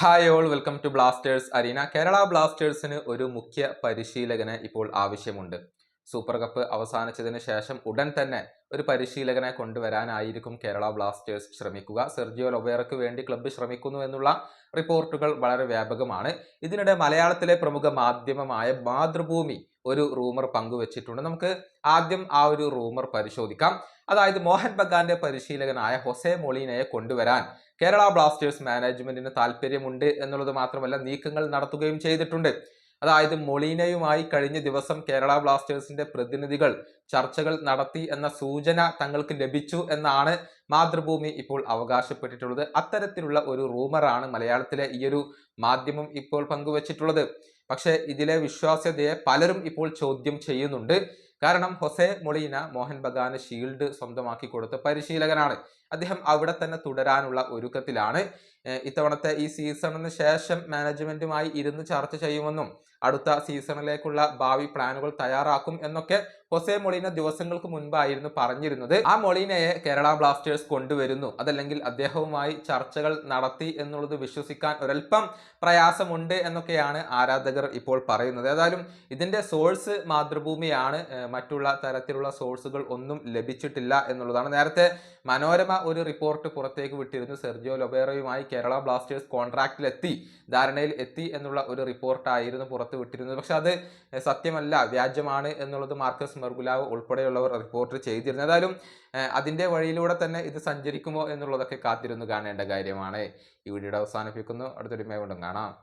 Hi all welcome to Blasters arena Kerala ബ്ലാസ്റ്റേഴ്സിന് ഒരു മുഖ്യ പരിശീലകന് ഇപ്പോൾ ആവശ്യമുണ്ട്. സൂപ്പർ കപ്പ് അവസാനിച്ചതിന് ശേഷം ഉടൻ തന്നെ ഒരു പരിശീലകനെ കൊണ്ടുവരാനായിരിക്കും കേരള ബ്ലാസ്റ്റേഴ്സ് ശ്രമിക്കുക. സെർജിയോ ലൊബേറയ്ക്ക് വേണ്ടി ക്ലബ്ബ് ശ്രമിക്കുന്നു എന്നുള്ള റിപ്പോർട്ടുകൾ വളരെ വ്യാപകമാണ്. ഇതിനിടെ മലയാളത്തിലെ പ്രമുഖ മാധ്യമമായ മാതൃഭൂമി ഒരു റൂമർ പങ്കുവച്ചിട്ടുണ്ട്. നമുക്ക് ആദ്യം ആ ഒരു റൂമർ പരിശോധിക്കാം. അതായത് മോഹൻ ബഗാന്റെ പരിശീലകനായ ഹൊസെ മൊളീനയെ കൊണ്ടുവരാൻ കേരള ബ്ലാസ്റ്റേഴ്സ് മാനേജ്മെന്റിന് താല്പര്യമുണ്ട് എന്നുള്ളത് മാത്രമല്ല നീക്കങ്ങൾ നടത്തുകയും ചെയ്തിട്ടുണ്ട്. അതായത് മൊളീനയുമായി കഴിഞ്ഞ ദിവസം കേരള ബ്ലാസ്റ്റേഴ്സിന്റെ പ്രതിനിധികൾ ചർച്ചകൾ നടത്തി എന്ന സൂചന തങ്ങൾക്ക് ലഭിച്ചു എന്നാണ് മാതൃഭൂമി ഇപ്പോൾ അവകാശപ്പെട്ടിട്ടുള്ളത്. അത്തരത്തിലുള്ള ഒരു റൂമറാണ് മലയാളത്തിലെ ഈ ഒരു മാധ്യമം ഇപ്പോൾ പങ്കുവച്ചിട്ടുള്ളത്. പക്ഷേ ഇതിലെ വിശ്വാസ്യതയെ പലരും ഇപ്പോൾ ചോദ്യം ചെയ്യുന്നുണ്ട്. കാരണം ഹൊസെ മൊളീന മോഹൻ ബഗാന് ഷീൽഡ് സ്വന്തമാക്കി കൊടുത്ത പരിശീലകനാണ്. അദ്ദേഹം അവിടെ തന്നെ തുടരാനുള്ള ഒരുക്കത്തിലാണ്. ഇത്തവണത്തെ ഈ സീസണിന് ശേഷം മാനേജ്മെന്റുമായി ഇരുന്ന് ചർച്ച ചെയ്യുമെന്നും അടുത്ത സീസണിലേക്കുള്ള ഭാവി പ്ലാനുകൾ തയ്യാറാക്കും എന്നൊക്കെ ഹൊസെ മൊളീന ദിവസങ്ങൾക്ക് മുൻപായിരുന്നു പറഞ്ഞിരുന്നത്. ആ മൊളീനയെ കേരള ബ്ലാസ്റ്റേഴ്സ് കൊണ്ടുവരുന്നു. അതല്ലെങ്കിൽ അദ്ദേഹവുമായി ചർച്ചകൾ നടത്തി എന്നുള്ളത് വിശ്വസിക്കാൻ ഒരൽപ്പം പ്രയാസമുണ്ട് എന്നൊക്കെയാണ് ആരാധകർ ഇപ്പോൾ പറയുന്നത്. ഏതായാലും ഇതിന്റെ സോഴ്സ് മാതൃഭൂമിയാണ്. മറ്റുള്ള തരത്തിലുള്ള സോഴ്സുകൾ ഒന്നും ലഭിച്ചിട്ടില്ല എന്നുള്ളതാണ്. നേരത്തെ മനോരമ ഒരു റിപ്പോർട്ട് പുറത്തേക്ക് വിട്ടിരുന്നു. സെർജിയോ ലൊബേറയുമായി കേരള ബ്ലാസ്റ്റേഴ്സ് കോൺട്രാക്റ്റിൽ എത്തി ധാരണയിൽ എത്തി എന്നുള്ള ഒരു റിപ്പോർട്ടായിരുന്നു പുറത്ത് വിട്ടിരുന്നത്. പക്ഷെ അത് സത്യമല്ല. വ്യാജമാണ് എന്നുള്ളത് മാർക്കസ് മെർഗുലാവ് ഉൾപ്പെടെയുള്ളവർ റിപ്പോർട്ട് ചെയ്തിരുന്നു ഏതായാലും അതിന്റെ വഴിയിലൂടെ തന്നെ ഇത് സഞ്ചരിക്കുമോ എന്നുള്ളതൊക്കെ കാത്തിരുന്നു കാണേണ്ട കാര്യമാണ്. ഈ വീഡിയോയുടെ അവസാനിപ്പിക്കുന്നു. അടുത്തൊരു മേ കൊണ്ടും കാണാം.